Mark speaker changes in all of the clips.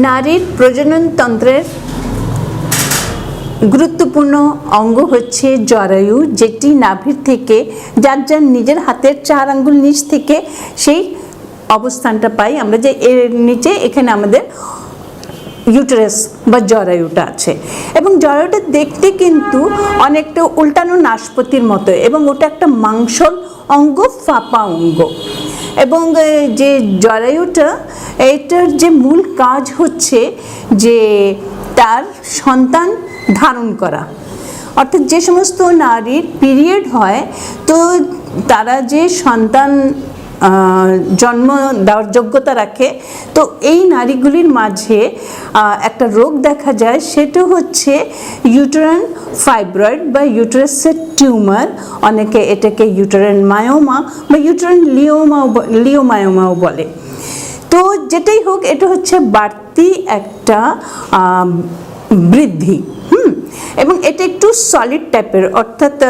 Speaker 1: নারীর প্রজননতন্ত্রের গুরুত্বপূর্ণ অঙ্গ হচ্ছে জরায়ু, যেটি নাভির থেকে, যার যার নিজের হাতের চার আঙ্গুল নিচ থেকে সেই অবস্থানটা পাই আমরা যে এর নিচে এখানে আমাদের ইউটারাস বা জরায়ুটা আছে। এবং জরায়ুটা দেখতে কিন্তু অনেকটা উল্টানো নাশপতির মতো এবং ওটা একটা মাংসল অঙ্গ, ফাঁপা অঙ্গ। এবং যে জরায়ুটা, এটার যে মূল কাজ হচ্ছে যে তার সন্তান ধারণ করা। অর্থাৎ যে সমস্ত নারীর পিরিয়ড হয়, তো তারা যে সন্তান জন্ম দেওয়ার যোগ্যতা রাখে। তো এই নারীগুলির মাঝে একটা রোগ দেখা যায়, সেটা হচ্ছে ইউটারান ফাইব্রয়েড বা ইউটারাসের টিউমার অনেকে এটাকে ইউটারান মায়োমা বা ইউটারান লিওমাও লিওমায়োমাও বলে। তো যেটাই হোক, এটা হচ্ছে বাড়তি একটা বৃদ্ধি। হুম? এবং এটা একটু সলিড টাইপের অর্থাৎ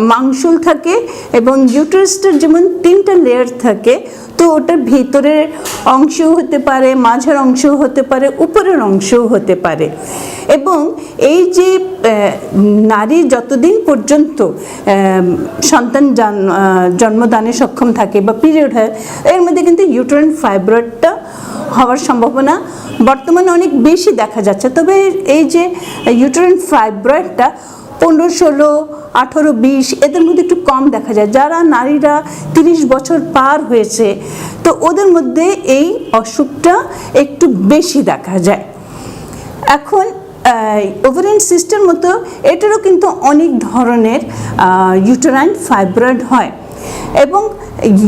Speaker 1: মাংসল থাকে এবং ইউটারাসটার যেমন তিনটা লেয়ার থাকে, তো ওটার ভিতরের অংশও হতে পারে, মাঝের অংশও হতে পারে, উপরের অংশও হতে পারে। এবং এই যে নারী যতদিন পর্যন্ত সন্তান জন- জন্মদানে সক্ষম থাকে বা পিরিয়ড হয়, এর মধ্যে কিন্তু ইউটারান ফাইব্রয়েডটা হওয়ার সম্ভাবনা বর্তমানে অনেক বেশি দেখা যাচ্ছে। তবে এই যে ইউটারান ফাইব্রয়েডটা পনেরো, ষোলো, আঠেরো, বিশ, এদের মধ্যে একটু কম দেখা যায়। যারা নারীরা তিরিশ বছর পার হয়েছে, তো ওদের মধ্যে এই অসুখটা একটু বেশি দেখা যায়। এখন ওভারিয়ান সিস্টের মতো এটারও কিন্তু অনেক ধরনের ইউটারাইন ফাইব্রয়েড হয়। এবং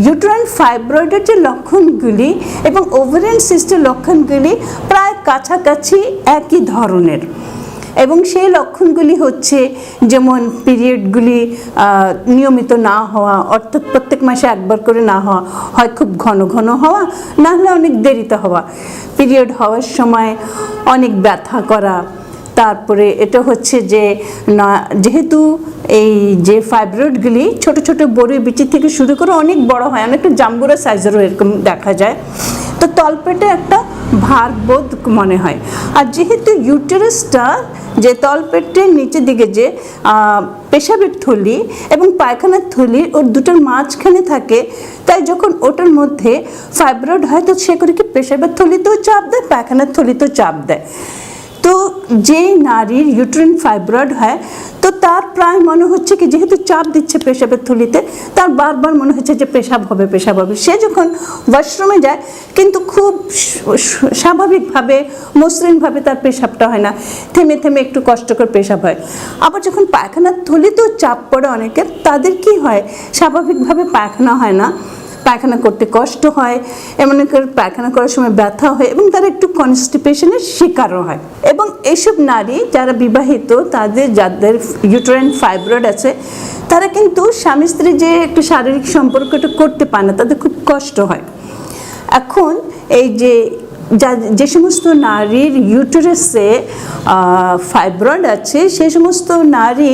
Speaker 1: ইউটারাইন ফাইব্রয়েডের যে লক্ষণগুলি এবং ওভারিয়ান সিস্টের লক্ষণগুলি প্রায় কাছাকাছি একই ধরনের। এবং সেই লক্ষণগুলি হচ্ছে যেমন পিরিয়ডগুলি নিয়মিত না হওয়া, অর্থাৎ প্রত্যেক মাসে একবার করে না হওয়া, হয় খুব ঘন ঘন হওয়া, না হলে অনেক দেরিতে হওয়া। পিরিয়ড হওয়ার সময় অনেক ব্যথা করা তারপরে এটা হচ্ছে যে, না, যেহেতু এই যে ফাইব্রয়েডগুলি ছোট ছোট বড়ি বিচি থেকে শুরু করে অনেক বড় হয়, অনেকটা জাম্বুরা সাইজেরও এরকম দেখা যায়। তো তলপেটে একটা ভারবোধ মনে হয়। আর যেহেতু ইউটেরাসটা যে তলপেটের নিচের দিকে যে পেশাবের থলি এবং পায়খানার থলি, ওর দুটোর মাঝখানে থাকে, তাই যখন ওটার মধ্যে ফাইব্রয়েড হয়, তো সে করে কি পেশাবের থলিতেও চাপ দেয়, পায়খানার থলিতেও চাপ দেয়। যে নারীর ইউট্রিন ফাইব্রয়েড হয়, তো তার প্রায় মনে হচ্ছে কি, যেহেতু চাপ দিচ্ছে পেশাবের থলিতে, তার বারবার মনে হচ্ছে যে পেশাব হবে পেশাব হবে। সে যখন ওয়াশরুমে যায়, কিন্তু খুব স্বাভাবিকভাবে, মসৃণভাবে তার পেশাবটা হয় না। থেমে থেমে একটু কষ্টকর পেশাব হয়। আবার যখন পায়খানার থলিতেও চাপ পড়ে অনেকের, তাদের কি হয়? স্বাভাবিকভাবে পায়খানা হয় না। পায়খানা করতে কষ্ট হয় এমন পায়খানা করার সময় ব্যথা হয় এবং তারা একটু কনস্টিপেশনের শিকারও হয়। এবং এইসব নারী যারা বিবাহিত, তাদের যাদের ইউটারাইন ফাইব্রয়েড আছে, তারা কিন্তু স্বামী স্ত্রী যে একটু শারীরিক সম্পর্কটা করতে পারে না, তাদের খুব কষ্ট হয়। এখন এই যে যা যে সমস্ত নারীর ইউটারাসে ফাইব্রয়েড আছে সেই সমস্ত নারী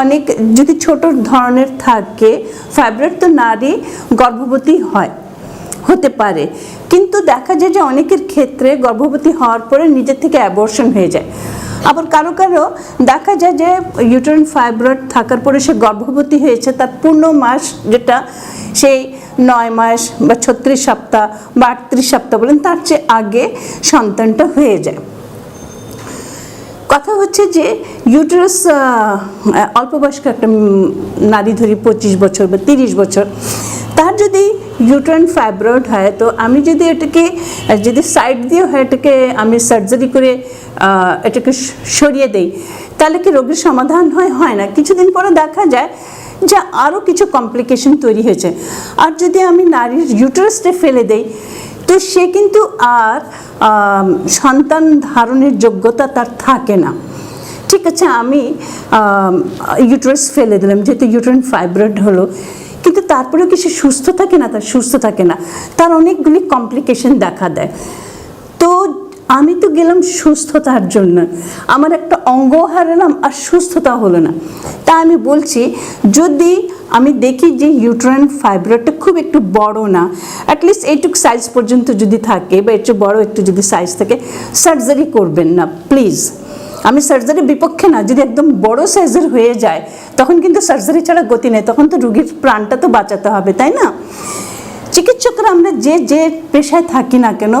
Speaker 1: অনেক যদি ছোট ধরনের থাকে ফাইব্রয়েড তো নারী গর্ভবতী হয়, হতে পারে। কিন্তু দেখা যায় যে অনেকের ক্ষেত্রে গর্ভবতী হওয়ার পরে নিজের থেকে অ্যাবর্শন হয়ে যায়। আবার কারও কারও দেখা যায় যে ইউটারিন ফাইব্রয়েড থাকার পরে সে গর্ভবতী হয়েছে, তার পূর্ণ মাস যেটা, সেই নয় মাস বা ছত্রিশ সপ্তাহ বা আটত্রিশ সপ্তাহ বলেন, তার চেয়ে আগে সন্তানটা হয়ে যায়। কথা হচ্ছে যে ইউটারাস অল্প বয়স্ক একটা নারী ধরি পঁচিশ বছর বা তিরিশ বছর, তার যদি ইউট্রাইন ফাইব্রয়েড হয়, তো আমি যদি এটাকে, যদি সাইড দিয়ে হয়, এটাকে আমি সার্জারি করে এটাকে সরিয়ে দেই, তাহলে কি রোগের সমাধান হয়? হয় না। কিছুদিন পরে দেখা যায় যে আরও কিছু কমপ্লিকেশন তৈরি হয়েছে। আর যদি আমি নারীর ইউটারাসটা ফেলে দেই, তো সে কিন্তু আর সন্তান ধারণের যোগ্যতা তার থাকে না। ঠিক আছে, আমি ইউটারাস ফেলে দিলাম, যেহেতু ইউটারাইন ফাইব্রয়েড হলো, কিন্তু তারপরেও কি সে সুস্থ থাকে না? তার সুস্থ থাকে না। তার অনেকগুলি কমপ্লিকেশন দেখা দেয়। তো আমি তো গেলাম সুস্থতার জন্য। আমার একটা অঙ্গ হারালাম আর সুস্থতা হলো না। তা আমি বলছি, যদি আমি দেখি যে ইউট্রাইন ফাইব্রয়ডটা খুব একটু বড় না অ্যাটলিস্ট এইটুক সাইজ পর্যন্ত যদি থাকে বা একটু বড় একটু যদি সাইজ থাকে সার্জারি করবেন না প্লিজ আমি সার্জারির বিপক্ষে না, যদি একদম বড় সাইজের হয়ে যায়, তখন কিন্তু সার্জারি ছাড়া গতি নেই, তখন তো রুগীর প্রাণটা তো বাঁচাতে হবে, তাই না? চিকিৎসকরা আমরা যে যে পেশায় থাকি না কেন,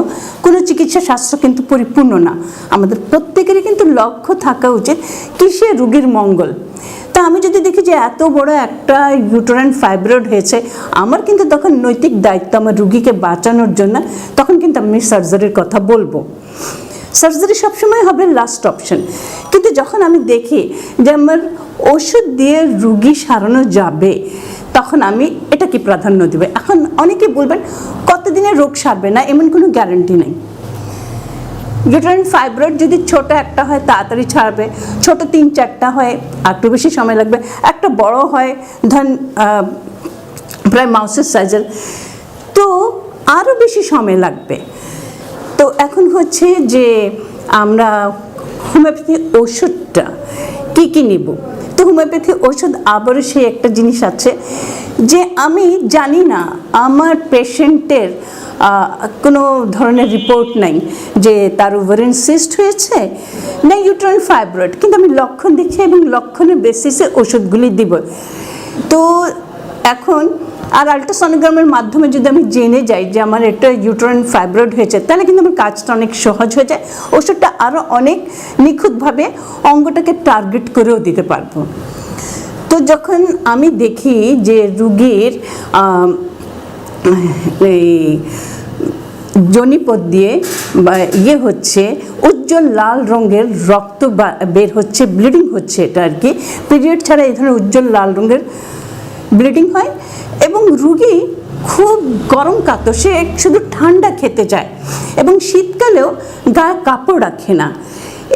Speaker 1: কোনো চিকিৎসা শাস্ত্র কিন্তু পরিপূর্ণ না। আমাদের প্রত্যেকেরই কিন্তু লক্ষ্য থাকা উচিত কিসে রুগীর মঙ্গল। তা আমি যদি দেখি যে এত বড় একটা ইউটোরাইন ফাইব্রয়েড হয়েছে, আমার কিন্তু তখন নৈতিক দায়িত্ব আমার রুগীকে বাঁচানোর জন্য তখন কিন্তু আমি সার্জারির কথা বলব। সার্জারি সবসময় হবে লাস্ট অপশন কিন্তু যখন আমি দেখি যে আমার ওষুধ দিয়ে রুগী সারানো যাবে তখন আমি এটাকে প্রাধান্য দেবে। এখন অনেকে বলবেন কতদিনে রোগ সারবে না? এমন কোনো গ্যারান্টি নেই। ইউটারাইন ফাইব্রয়েড যদি ছোট একটা হয়, তাড়াতাড়ি ছাড়বে। ছোট তিন চারটা হয়, একটু বেশি সময় লাগবে। একটা বড় হয় ধন প্রায় মাউসের সাইজের তো আরও বেশি সময় লাগবে। তো এখন হচ্ছে যে আমরা হোমিওপ্যাথি ওষুধটা কী কী নিব? হোমিওপ্যাথি ওষুধ আবারও সেই একটা জিনিস আছে যে আমি জানি না, আমার পেশেন্টের কোনো ধরনের রিপোর্ট নাই যে তার ওভারেন সিস্ট হয়েছে না ইউট্রন ফাইব্রয়েড, কিন্তু আমি লক্ষণ দেখছি এবং লক্ষণের বেসিসে ওষুধগুলি দিব। তো এখন আর আল্ট্রাসনোগ্রামের মাধ্যমে যদি আমি জেনে যাই যে আমার এটা ইউট্রাইন ফাইব্রয়েড হয়েছে, তাহলে কিন্তু আমার কাজটা অনেক সহজ হয়ে যায়। ওষুধটা আরও অনেক নিখুঁতভাবে অঙ্গটাকে টার্গেট করেও দিতে পারব। তো যখন আমি দেখি যে রুগীর এই জনিপদ দিয়ে বা ইয়ে হচ্ছে, উজ্জ্বল লাল রঙের রক্ত বের হচ্ছে ব্লিডিং হচ্ছে এটা আর কি। পিরিয়ড ছাড়া এই ধরনের উজ্জ্বল লাল রঙের ব্লিডিং হয় এবং রুগী খুব গরম কাতো, সে শুধু ঠান্ডা খেতে চায় এবং শীতকালেও গায়ে কাপড় রাখে না।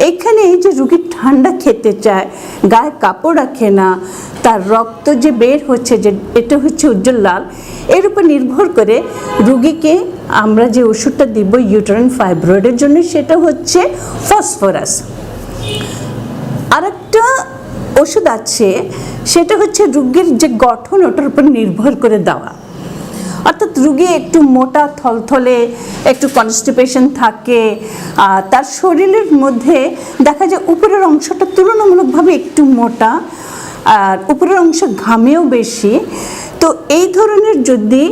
Speaker 1: এখানে যে রুগী ঠান্ডা খেতে চায়, গায়ে কাপড় রাখে না, তার রক্ত যে বের হচ্ছে যে, এটা হচ্ছে উজ্জ্বল লাল, এর উপর নির্ভর করে রুগীকে আমরা যে ওষুধটা দিব ইউটারাইন ফাইব্রয়েডের জন্য, সেটা হচ্ছে ফসফরাস আরেকটা ওষুধ আছে, সেটা হচ্ছে রুগীর যে গঠন, ওটার উপর নির্ভর করে দেওয়া। অর্থাৎ রুগী একটু মোটা, থলথলে, একটু কনস্টিপেশন থাকে তার শরীরের মধ্যে দেখা যায় উপরের অংশটা তুলনামূলকভাবে একটু মোটা, আর উপরের অংশ ঘামেও বেশি। তো এই ধরনের যদি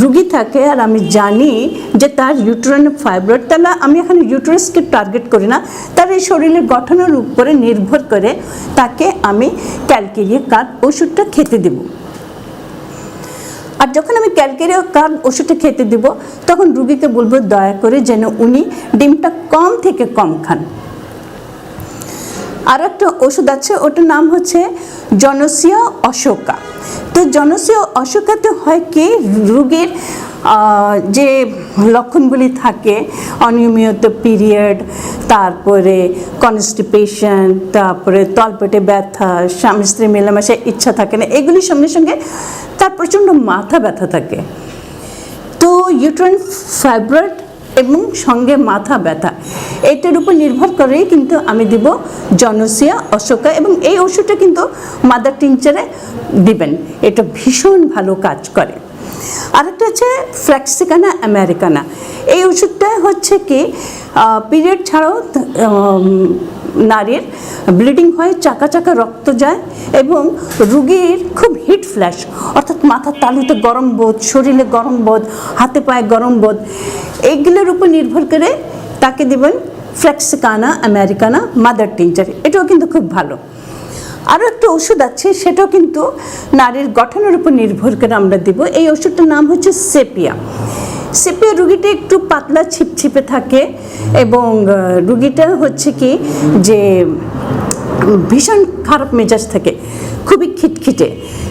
Speaker 1: রুগী থাকে, আর আমি জানি যে তার ইউট্রাইন ফাইব্রয়েড তাহলে আমি এখানে ইউট্রাসকে টার্গেট করি না। তার এই শরীরের গঠনের উপরে নির্ভর করে তাকে আমি ক্যালকেরিয়া কার ওষুধটা খেতে দেবো। আর যখন আমি ক্যালকেরিয়া কার্ড ওষুধটা খেতে দেব, তখন রুগীকে বলব, দয়া করে যেন উনি ডিমটা কম থেকে কম খান। আর একটা ওষুধ আছে, ওটার নাম হচ্ছে জনসিয়া অশোকা। তো জনসিয়া অশোকাতে হয় কি? রুগীর যে লক্ষণগুলি থাকে, অনিয়মিত পিরিয়ড, তারপরে কনস্টিপেশন, তারপরে তলপেটে ব্যথা, স্বামী স্ত্রী মেলামেশায় ইচ্ছা থাকে না এগুলির সঙ্গে সঙ্গে তার প্রচণ্ড মাথা ব্যথা থাকে। তো ইউট্রাইন ফাইব্রয়েড এবং সঙ্গে মাথা ব্যথা। এটার উপর নির্ভর করেই কিন্তু আমি দিব জনসিয়া, অশোকা এবং এই ওষুধটা কিন্তু মাদার টিনচারে দিবেন। এটা ভীষণ ভালো কাজ করে। আরেকটা হচ্ছে ফ্ল্যাক্সিকানা আমেরিকানা এই ওষুধটা হচ্ছে কি পিরিয়ড ছাড়াও নারীর ব্লিডিং হয়, চাকা চাকা রক্ত যায় এবং রুগীর খুব হিট ফ্ল্যাশ অর্থাৎ মাথার তালুতে গরম বোধ, শরীরে গরম বোধ, হাতে পায়ে গরম বোধ। এইগুলোর উপর নির্ভর করে তাকে দেবেন ফ্লেক্সিকানা, আমেরিকানা, মাদার টিঞ্চার এটাও কিন্তু খুব ভালো। আরও একটা ওষুধ আছে, সেটাও কিন্তু নারীর গঠনের উপর নির্ভর করে আমরা দেব। এই ওষুধটার নাম হচ্ছে সেপিয়া। সেপিয়া রুগীটা একটু পাতলা, ছিপছিপে থাকে এবং রুগীটা হচ্ছে কি যে ভীষণ খারাপ মেজাজ থাকে। খুবই খিটখিটে।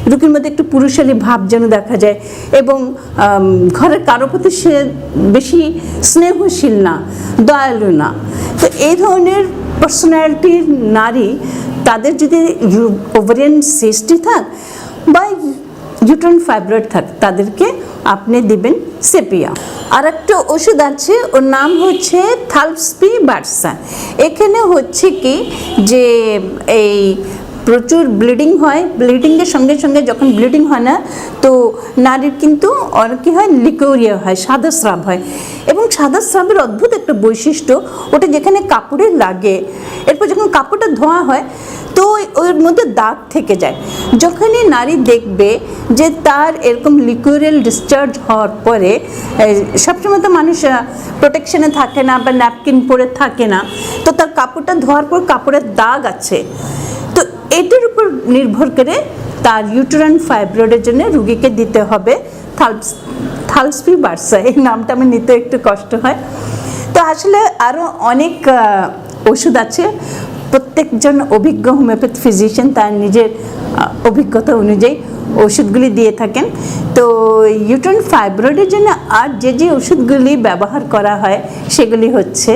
Speaker 1: রুকির মধ্যে একটু পুরুষালী ভাব যেন দেখা যায় এবং ঘরের কারও প্রতি সে বেশি স্নেহশীল না, দয়ালু না। তো এই ধরনের পার্সোনালিটির নারী তাদের যদি ওভারিয়ান সিস্টি থাক বা ইউট্রাইন ফাইব্রয়েড থাক, তাদেরকে আপনি দিবেন সেপিয়া আর একটা ওষুধ আছে, ওর নাম হচ্ছে থালসপি বার্সা এখানে হচ্ছে কি যে, এই প্রচুর ব্লিডিং হয়। ব্লিডিংয়ের সঙ্গে সঙ্গে যখন ব্লিডিং হয় না, তো নারীর কিন্তু কী হয়, লিকোরিয়া হয় সাদা স্রাব হয়। এবং সাদা স্রাবের অদ্ভুত একটা বৈশিষ্ট্য, ওটা যেখানে কাপড়ে লাগে, এরপর যখন কাপড়টা ধোয়া হয়, তো ওর মধ্যে দাগ থেকে যায়। যখনই নারী দেখবে যে তার এরকম লিকুইরিয়াল ডিসচার্জ হওয়ার পরে সবসময় তো মানুষ প্রোটেকশনে থাকে না বা ন্যাপকিন পরে থাকে না, তো তার কাপড়টা ধোয়ার পর কাপড়ের দাগ আছে। এটার উপর নির্ভর করে তার ইউটেরাইন ফাইব্রয়েডের জন্য রুগীকে দিতে হবে থালস থালসপি বার্সা এই নামটা আমি নিতে একটু কষ্ট হয়। তো আসলে আরও অনেক ওষুধ আছে। প্রত্যেকজন অভিজ্ঞ হোমিওপ্যাথ ফিজিশিয়ান তার নিজের অভিজ্ঞতা অনুযায়ী ওষুধগুলি দিয়ে থাকেন। তো ইউট্রাইন ফাইব্রয়েডের জন্য আর যে যে ওষুধগুলি ব্যবহার করা হয় সেগুলি হচ্ছে